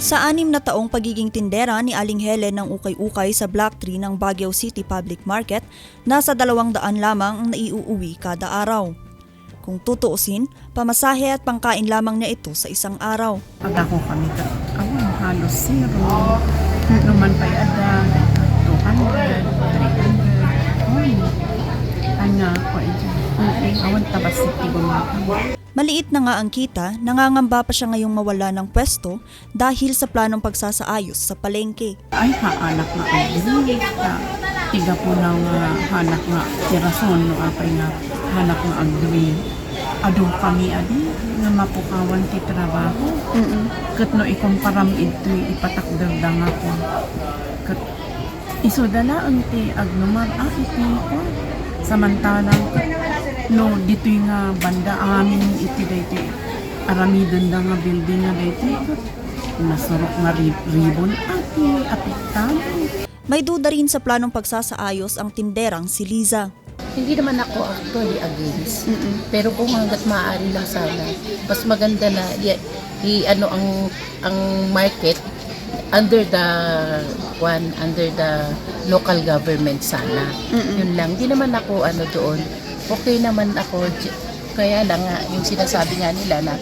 Sa anim na taong pagiging tindera ni Aling Helen ng ukay-ukay sa Block 3 ng Baguio City Public Market, nasa dalawang daan lamang ang naiuuwi kada araw. Kung tutuusin, pamasahe at pangkain lamang niya ito sa isang araw. Pag ako kami ka, ako halos zero. Naman pa ada, 200, 300. Oy, ano. Awan tabas city gumaka. Maliit na nga ang kita, nangangamba pa siya ngayong mawala ng pwesto dahil sa planong pagsasaayos sa palengke. Ay, haanak nga ang dili. Tiga po na nga hanak nga tirason no apay nga hanak nga ang dili. Ado kami adi nga mapukawan ti trabaho. Kat no ikong param ito ipatakdagdang ako. Kat iso dala ang ti agnumar ah iti ko. Samantalang kat no dito'y nga banda amin iti daytoy aramidon da nga building nga daytoy kat nasurok nga rib- ribbon ati apektado. May duda rin sa planong pagsasaayos ang tinderang si Liza. Hindi naman ako actually against. Pero kung hanggat maaari lang sana, mas maganda na i, i- ano ang ang market under the one under the local government sana. Yun lang. Hindi naman ako ano doon. Okay naman ako. Kaya lang nga yung sinasabi nga nila na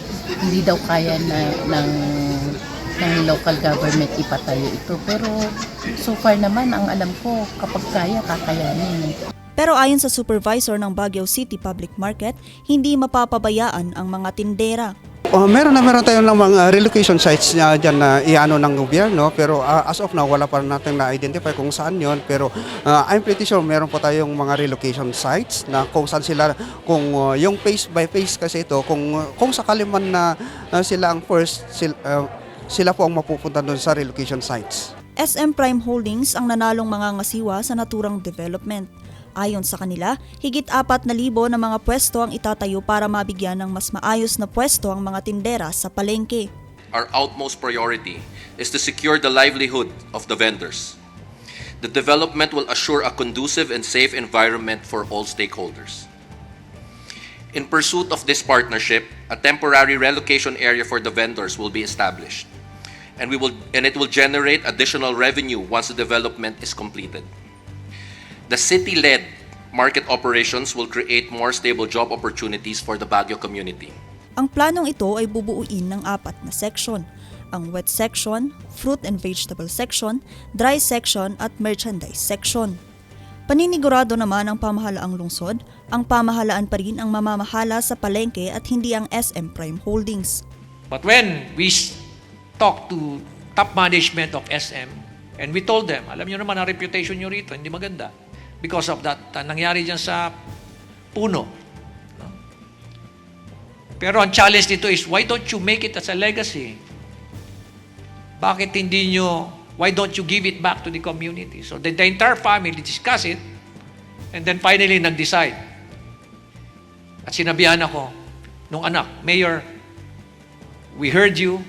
hindi daw kaya na ng ng local government ipatayo ito. Pero so far naman ang alam ko kapag kaya kakayanin. Pero ayon sa supervisor ng Baguio City Public Market, hindi mapapabayaan ang mga tindera. Oh, meron na meron tayong ng mga relocation sites niya diyan na iano ng gobyerno pero ah, as of now wala pa natin na-identify kung saan yon pero ah, I'm pretty sure meron po tayong mga relocation sites na kung saan sila kung ah, yung phase by phase kasi ito kung kung sakali man na ah, sila ang first sila, sila po ang mapupunta doon sa relocation sites. SM Prime Holdings ang nanalong mga ngasiwa sa naturang development. Ayon sa kanila, higit apat na libo na mga pwesto ang itatayo para mabigyan ng mas maayos na pwesto ang mga tindera sa palengke. our outmost priority is to secure the livelihood of the vendors. The development will assure a conducive and safe environment for all stakeholders. In pursuit of this partnership, a temporary relocation area for the vendors will be established. And we will and it will generate additional revenue once the development is completed. The city-led market operations will create more stable job opportunities for the Baguio community. Ang planong ito ay bubuuin ng apat na section. Ang wet section, fruit and vegetable section, dry section at merchandise section. Paninigurado naman ng pamahalaang lungsod, ang pamahalaan pa rin ang mamamahala sa palengke at hindi ang SM Prime Holdings. But when we talked to top management of SM, and we told them, alam nyo naman ang reputation nyo rito, hindi maganda. Because of that, uh, nangyari dyan sa puno. No? Pero ang challenge dito is, why don't you make it as a legacy? Bakit hindi nyo, why don't you give it back to the community? So the, the entire family discuss it, and then finally nag-decide. At sinabihan ako, nung anak, Mayor, we heard you.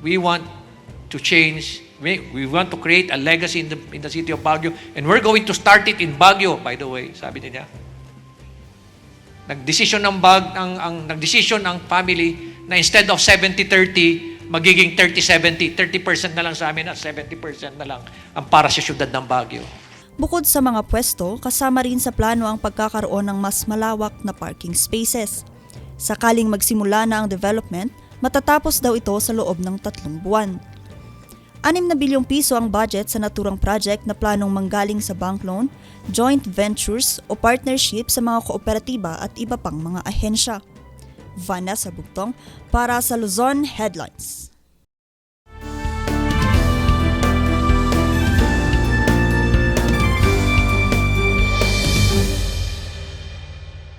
We want to change. We, we want to create a legacy in the, in the city of Baguio. And we're going to start it in Baguio, by the way, sabi niya. Nagdesisyon ng bag, ang, ang, nagdesisyon ang family na instead of 70-30, magiging 30-70. 30% na lang sa amin at 70% na lang ang para sa syudad ng Baguio. Bukod sa mga pwesto, kasama rin sa plano ang pagkakaroon ng mas malawak na parking spaces. Sakaling magsimula na ang development, matatapos daw ito sa loob ng tatlong buwan. 6 na bilyong piso ang budget sa naturang project na planong manggaling sa bank loan, joint ventures o partnership sa mga kooperatiba at iba pang mga ahensya. Vanessa Bugtong para sa Luzon Headlines.